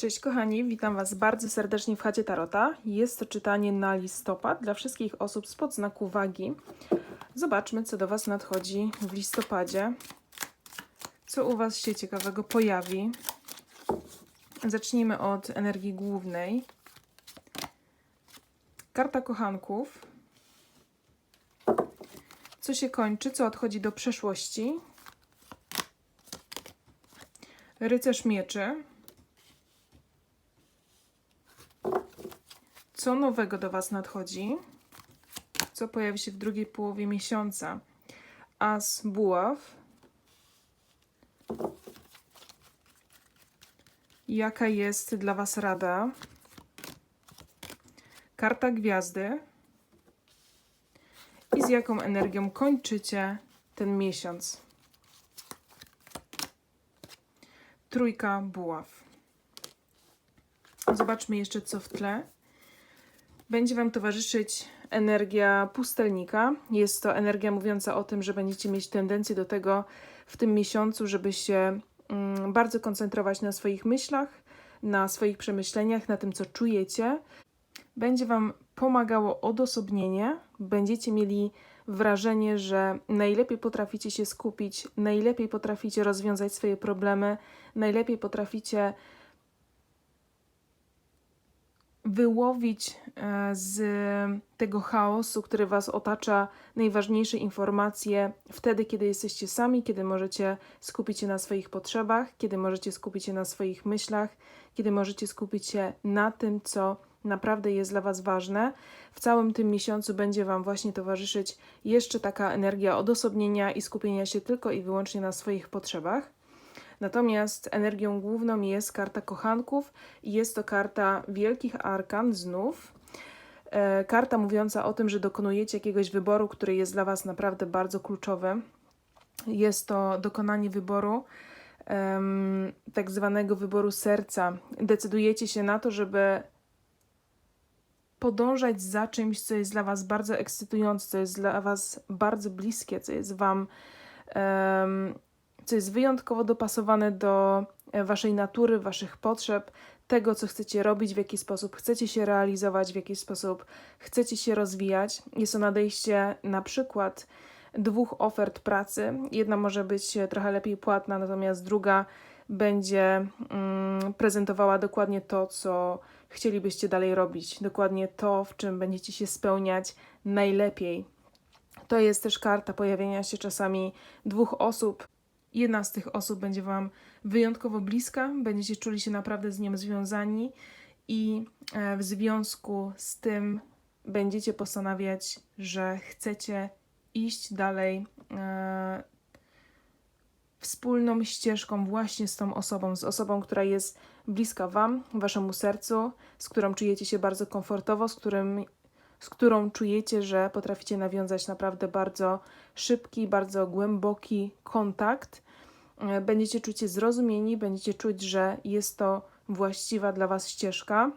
Cześć kochani, witam Was bardzo serdecznie w chacie Tarota. Jest to czytanie na listopad dla wszystkich osób spod znaku wagi. Zobaczmy, co do Was nadchodzi w listopadzie. Co u Was się ciekawego pojawi. Zacznijmy od energii głównej. Karta kochanków. Co się kończy, co odchodzi do przeszłości. Rycerz mieczy. Co nowego do Was nadchodzi? Co pojawi się w drugiej połowie miesiąca? As buław. Jaka jest dla Was rada? Karta gwiazdy. I z jaką energią kończycie ten miesiąc? Trójka buław. Zobaczmy jeszcze, co w tle. Będzie Wam towarzyszyć energia pustelnika. Jest to energia mówiąca o tym, że będziecie mieć tendencję do tego w tym miesiącu, żeby się mm, bardzo koncentrować na swoich myślach, na swoich przemyśleniach, na tym, co czujecie. Będzie Wam pomagało odosobnienie. Będziecie mieli wrażenie, że najlepiej potraficie się skupić, najlepiej potraficie rozwiązać swoje problemy, najlepiej potraficie wyłowić e, z tego chaosu, który Was otacza, najważniejsze informacje wtedy, kiedy jesteście sami, kiedy możecie skupić się na swoich potrzebach, kiedy możecie skupić się na swoich myślach, kiedy możecie skupić się na tym, co naprawdę jest dla Was ważne. W całym tym miesiącu będzie Wam właśnie towarzyszyć jeszcze taka energia odosobnienia i skupienia się tylko i wyłącznie na swoich potrzebach. Natomiast energią główną jest karta kochanków i jest to karta wielkich arkan znów. E, karta mówiąca o tym, że dokonujecie jakiegoś wyboru, który jest dla Was naprawdę bardzo kluczowy. Jest to dokonanie wyboru, tak zwanego wyboru serca. Decydujecie się na to, żeby podążać za czymś, co jest dla Was bardzo ekscytujące, co jest dla Was bardzo bliskie, co jest Wam em, co jest wyjątkowo dopasowane do e, Waszej natury, Waszych potrzeb, tego, co chcecie robić, w jaki sposób chcecie się realizować, w jaki sposób chcecie się rozwijać. Jest to nadejście na przykład dwóch ofert pracy. Jedna może być trochę lepiej płatna, natomiast druga będzie mm, prezentowała dokładnie to, co chcielibyście dalej robić, dokładnie to, w czym będziecie się spełniać najlepiej. To jest też karta pojawienia się czasami dwóch osób, jedna z tych osób będzie Wam wyjątkowo bliska, będziecie czuli się naprawdę z nią związani i e, w związku z tym będziecie postanawiać, że chcecie iść dalej e, wspólną ścieżką właśnie z tą osobą, z osobą, która jest bliska Wam, Waszemu sercu, z którą czujecie się bardzo komfortowo, z, którym, z którą czujecie, że potraficie nawiązać naprawdę bardzo szybki, bardzo głęboki kontakt. E, Będziecie czuć się zrozumieni, będziecie czuć, że jest to właściwa dla Was ścieżka,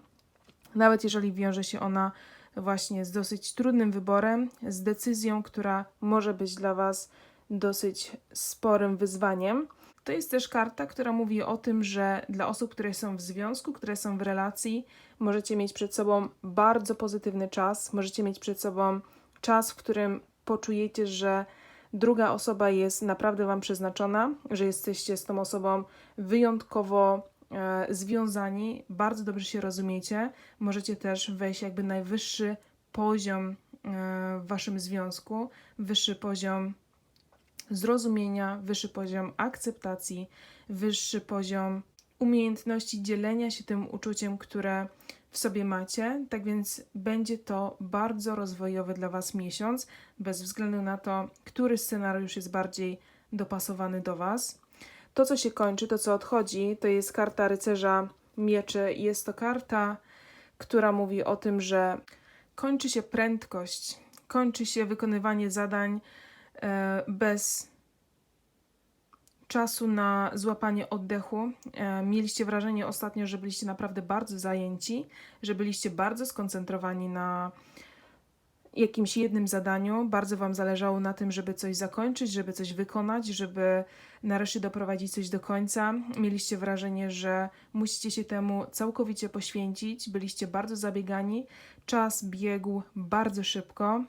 nawet jeżeli wiąże się ona właśnie z dosyć trudnym wyborem, z decyzją, która może być dla Was dosyć sporym wyzwaniem. To jest też karta, która mówi o tym, że dla osób, które są w związku, które są w relacji, możecie mieć przed sobą bardzo pozytywny czas, możecie mieć przed sobą czas, w którym poczujecie, że druga osoba jest naprawdę Wam przeznaczona, że jesteście z tą osobą wyjątkowo e, związani, bardzo dobrze się rozumiecie. Możecie też wejść jakby najwyższy poziom e, w Waszym związku, wyższy poziom zrozumienia, wyższy poziom akceptacji, wyższy poziom umiejętności dzielenia się tym uczuciem, które w sobie macie. Tak więc będzie to bardzo rozwojowy dla Was miesiąc, bez względu na to, który scenariusz jest bardziej dopasowany do Was. To, co się kończy, to, co odchodzi, to jest karta rycerza mieczy. Jest to karta, która mówi o tym, że kończy się prędkość, kończy się wykonywanie zadań bez czasu na złapanie oddechu. E, mieliście wrażenie ostatnio, że byliście naprawdę bardzo zajęci, że byliście bardzo skoncentrowani na jakimś jednym zadaniu. Bardzo Wam zależało na tym, żeby coś zakończyć, żeby coś wykonać, żeby nareszcie doprowadzić coś do końca. Mieliście wrażenie, że musicie się temu całkowicie poświęcić. Byliście bardzo zabiegani. Czas biegł bardzo szybko.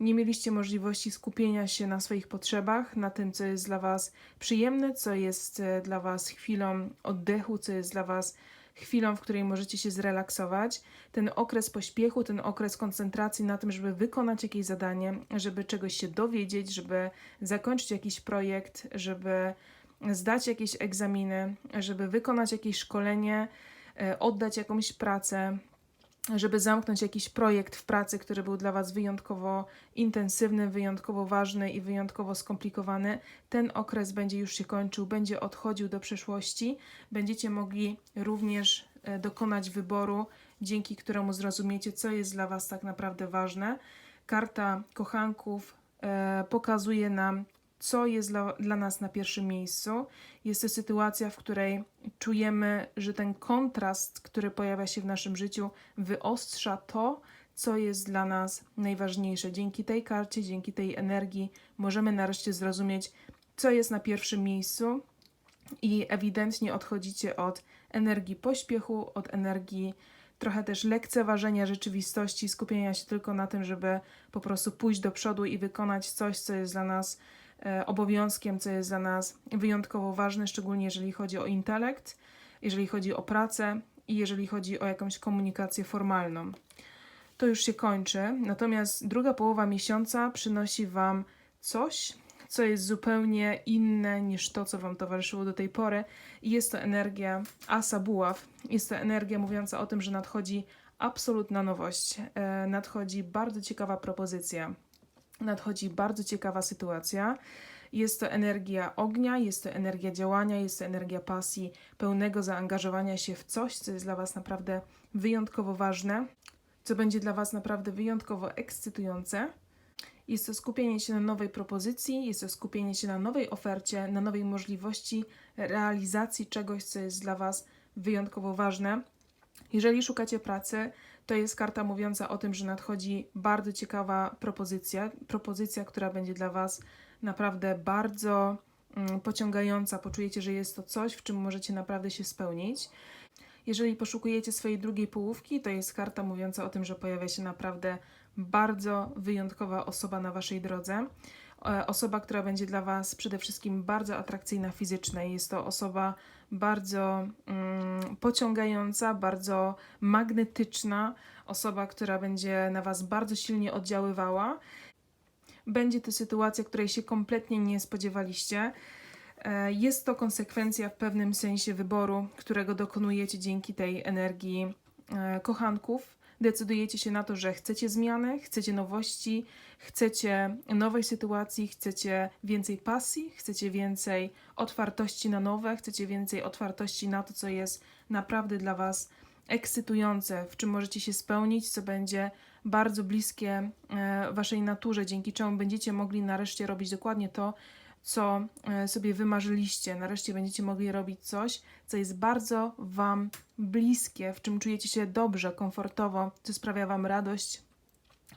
Nie mieliście możliwości skupienia się na swoich potrzebach, na tym, co jest dla Was przyjemne, co jest e, dla Was chwilą oddechu, co jest dla Was chwilą, w której możecie się zrelaksować. Ten okres pośpiechu, ten okres koncentracji na tym, żeby wykonać jakieś zadanie, żeby czegoś się dowiedzieć, żeby zakończyć jakiś projekt, żeby zdać jakieś egzaminy, żeby wykonać jakieś szkolenie, e, oddać jakąś pracę, żeby zamknąć jakiś projekt w pracy, który był dla Was wyjątkowo intensywny, wyjątkowo ważny i wyjątkowo skomplikowany, ten okres będzie już się kończył, będzie odchodził do przeszłości. Będziecie mogli również e, dokonać wyboru, dzięki któremu zrozumiecie, co jest dla Was tak naprawdę ważne. Karta kochanków e, pokazuje nam, co jest dla, dla nas na pierwszym miejscu. Jest to sytuacja, w której czujemy, że ten kontrast, który pojawia się w naszym życiu, wyostrza to, co jest dla nas najważniejsze. Dzięki tej karcie, dzięki tej energii możemy nareszcie zrozumieć, co jest na pierwszym miejscu i ewidentnie odchodzicie od energii pośpiechu, od energii trochę też lekceważenia rzeczywistości, skupienia się tylko na tym, żeby po prostu pójść do przodu i wykonać coś, co jest dla nas obowiązkiem, co jest dla nas wyjątkowo ważne, szczególnie jeżeli chodzi o intelekt, jeżeli chodzi o pracę i jeżeli chodzi o jakąś komunikację formalną. To już się kończy, natomiast druga połowa miesiąca przynosi Wam coś, co jest zupełnie inne niż to, co Wam towarzyszyło do tej pory. I jest to energia Asa Buław. Jest to energia mówiąca o tym, że nadchodzi absolutna nowość. E, nadchodzi bardzo ciekawa propozycja. Nadchodzi bardzo ciekawa sytuacja. Jest to energia ognia, jest to energia działania, jest to energia pasji, pełnego zaangażowania się w coś, co jest dla Was naprawdę wyjątkowo ważne, co będzie dla Was naprawdę wyjątkowo ekscytujące. Jest to skupienie się na nowej propozycji, jest to skupienie się na nowej ofercie, na nowej możliwości realizacji czegoś, co jest dla Was wyjątkowo ważne. Jeżeli szukacie pracy, to jest karta mówiąca o tym, że nadchodzi bardzo ciekawa propozycja, propozycja, która będzie dla Was naprawdę bardzo mm, pociągająca. Poczujecie, że jest to coś, w czym możecie naprawdę się spełnić. Jeżeli poszukujecie swojej drugiej połówki, to jest karta mówiąca o tym, że pojawia się naprawdę bardzo wyjątkowa osoba na Waszej drodze. E, Osoba, która będzie dla Was przede wszystkim bardzo atrakcyjna fizycznie. Jest to osoba bardzo mm, pociągająca, bardzo magnetyczna, osoba, która będzie na Was bardzo silnie oddziaływała. Będzie to sytuacja, której się kompletnie nie spodziewaliście. E, Jest to konsekwencja w pewnym sensie wyboru, którego dokonujecie dzięki tej energii e, kochanków. Decydujecie się na to, że chcecie zmiany, chcecie nowości, chcecie nowej sytuacji, chcecie więcej pasji, chcecie więcej otwartości na nowe, chcecie więcej otwartości na to, co jest naprawdę dla Was ekscytujące, w czym możecie się spełnić, co będzie bardzo bliskie e, Waszej naturze, dzięki czemu będziecie mogli nareszcie robić dokładnie to, co e, sobie wymarzyliście. Nareszcie będziecie mogli robić coś, co jest bardzo Wam bliskie, w czym czujecie się dobrze, komfortowo, co sprawia Wam radość,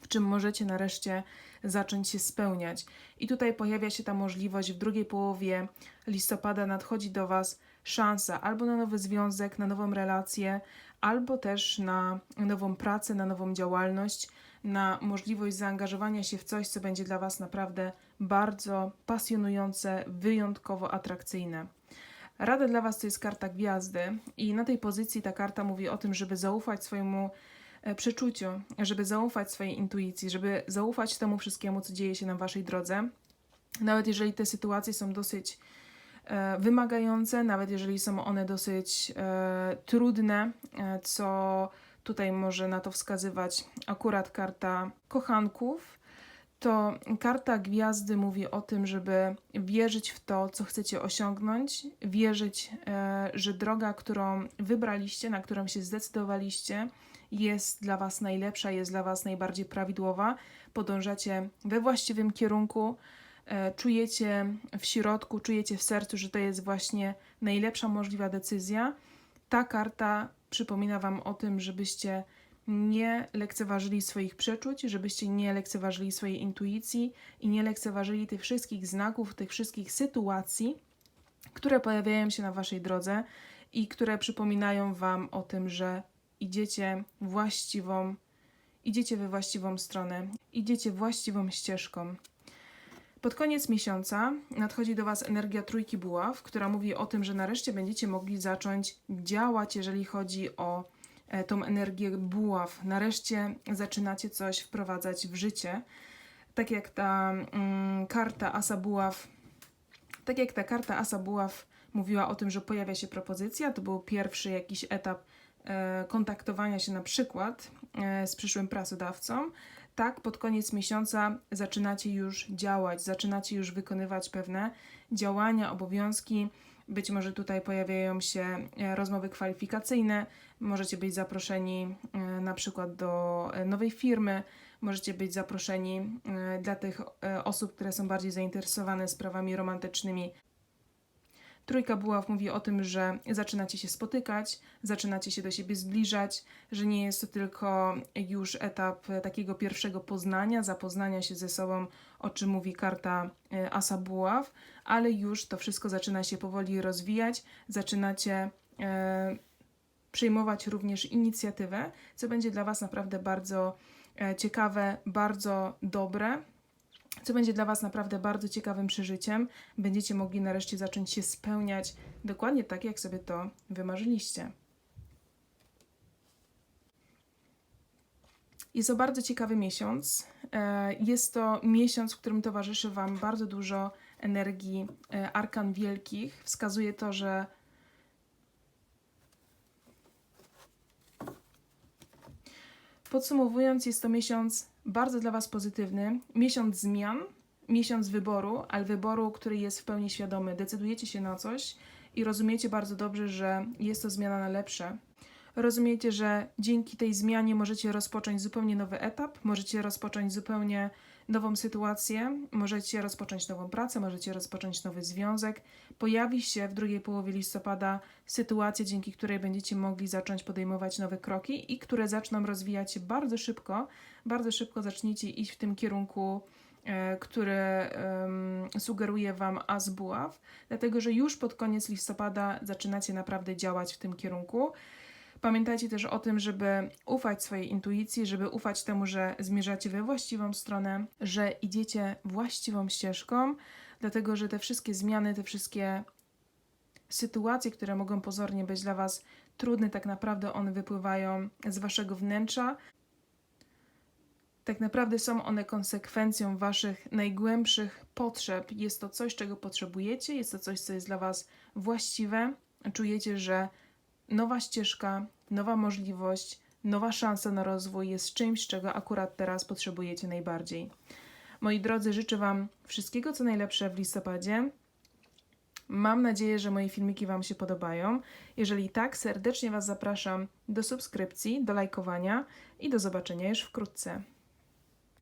w czym możecie nareszcie zacząć się spełniać. I tutaj pojawia się ta możliwość w drugiej połowie listopada nadchodzi do Was szansa albo na nowy związek, na nową relację, albo też na nową pracę, na nową działalność, na możliwość zaangażowania się w coś, co będzie dla Was naprawdę bardzo pasjonujące, wyjątkowo atrakcyjne. Rada dla Was to jest karta gwiazdy, i na tej pozycji ta karta mówi o tym, żeby zaufać swojemu e, przeczuciu, żeby zaufać swojej intuicji, żeby zaufać temu wszystkiemu, co dzieje się na Waszej drodze. Nawet jeżeli te sytuacje są dosyć e, wymagające, nawet jeżeli są one dosyć e, trudne, co tutaj może na to wskazywać akurat karta kochanków, to karta gwiazdy mówi o tym, żeby wierzyć w to, co chcecie osiągnąć, wierzyć, e, że droga, którą wybraliście, na którą się zdecydowaliście, jest dla Was najlepsza, jest dla Was najbardziej prawidłowa. Podążacie we właściwym kierunku, e, czujecie w środku, czujecie w sercu, że to jest właśnie najlepsza możliwa decyzja. Ta karta przypomina Wam o tym, żebyście nie lekceważyli swoich przeczuć, żebyście nie lekceważyli swojej intuicji i nie lekceważyli tych wszystkich znaków, tych wszystkich sytuacji, które pojawiają się na waszej drodze i które przypominają wam o tym, że idziecie właściwą, idziecie we właściwą stronę, idziecie właściwą ścieżką. Pod koniec miesiąca nadchodzi do Was energia trójki buław, która mówi o tym, że nareszcie będziecie mogli zacząć działać, jeżeli chodzi o tą energię buław. Nareszcie zaczynacie coś wprowadzać w życie. Tak jak ta mm, karta Asa Buław, tak jak ta karta Asa Buław mówiła o tym, że pojawia się propozycja, to był pierwszy jakiś etap e, kontaktowania się na przykład e, z przyszłym pracodawcą, tak pod koniec miesiąca zaczynacie już działać, zaczynacie już wykonywać pewne działania, obowiązki. Być może tutaj pojawiają się e, rozmowy kwalifikacyjne, możecie być zaproszeni e, na przykład do e, nowej firmy, możecie być zaproszeni e, dla tych osób, które są bardziej zainteresowane sprawami romantycznymi. Trójka buław mówi o tym, że zaczynacie się spotykać, zaczynacie się do siebie zbliżać, że nie jest to tylko już etap takiego pierwszego poznania, zapoznania się ze sobą, o czym mówi karta Asa Buław, ale już to wszystko zaczyna się powoli rozwijać, zaczynacie przyjmować również inicjatywę, co będzie dla Was naprawdę bardzo e, ciekawe, bardzo dobre co będzie dla Was naprawdę bardzo ciekawym przeżyciem. Będziecie mogli nareszcie zacząć się spełniać dokładnie tak, jak sobie to wymarzyliście. Jest to bardzo ciekawy miesiąc. E, Jest to miesiąc, w którym towarzyszy Wam bardzo dużo energii e, arkan wielkich. Wskazuje to, że Podsumowując, jest to miesiąc bardzo dla Was pozytywny, miesiąc zmian, miesiąc wyboru, ale wyboru, który jest w pełni świadomy. Decydujecie się na coś i rozumiecie bardzo dobrze, że jest to zmiana na lepsze. Rozumiecie, że dzięki tej zmianie możecie rozpocząć zupełnie nowy etap, możecie rozpocząć zupełnie nową sytuację, możecie rozpocząć nową pracę, możecie rozpocząć nowy związek. Pojawi się w drugiej połowie listopada sytuacja, dzięki której będziecie mogli zacząć podejmować nowe kroki i które zaczną rozwijać się bardzo szybko. Bardzo szybko zaczniecie iść w tym kierunku, e, który em, sugeruje Wam As Buław, dlatego że już pod koniec listopada zaczynacie naprawdę działać w tym kierunku. Pamiętajcie też o tym, żeby ufać swojej intuicji, żeby ufać temu, że zmierzacie we właściwą stronę, że idziecie właściwą ścieżką, dlatego że te wszystkie zmiany, te wszystkie sytuacje, które mogą pozornie być dla Was trudne, tak naprawdę one wypływają z Waszego wnętrza. Tak naprawdę są one konsekwencją Waszych najgłębszych potrzeb. Jest to coś, czego potrzebujecie, jest to coś, co jest dla Was właściwe. Czujecie, że nowa ścieżka, nowa możliwość, nowa szansa na rozwój jest czymś, czego akurat teraz potrzebujecie najbardziej. Moi drodzy, życzę Wam wszystkiego co najlepsze w listopadzie. Mam nadzieję, że moje filmiki Wam się podobają. Jeżeli tak, serdecznie Was zapraszam do subskrypcji, do lajkowania i do zobaczenia już wkrótce.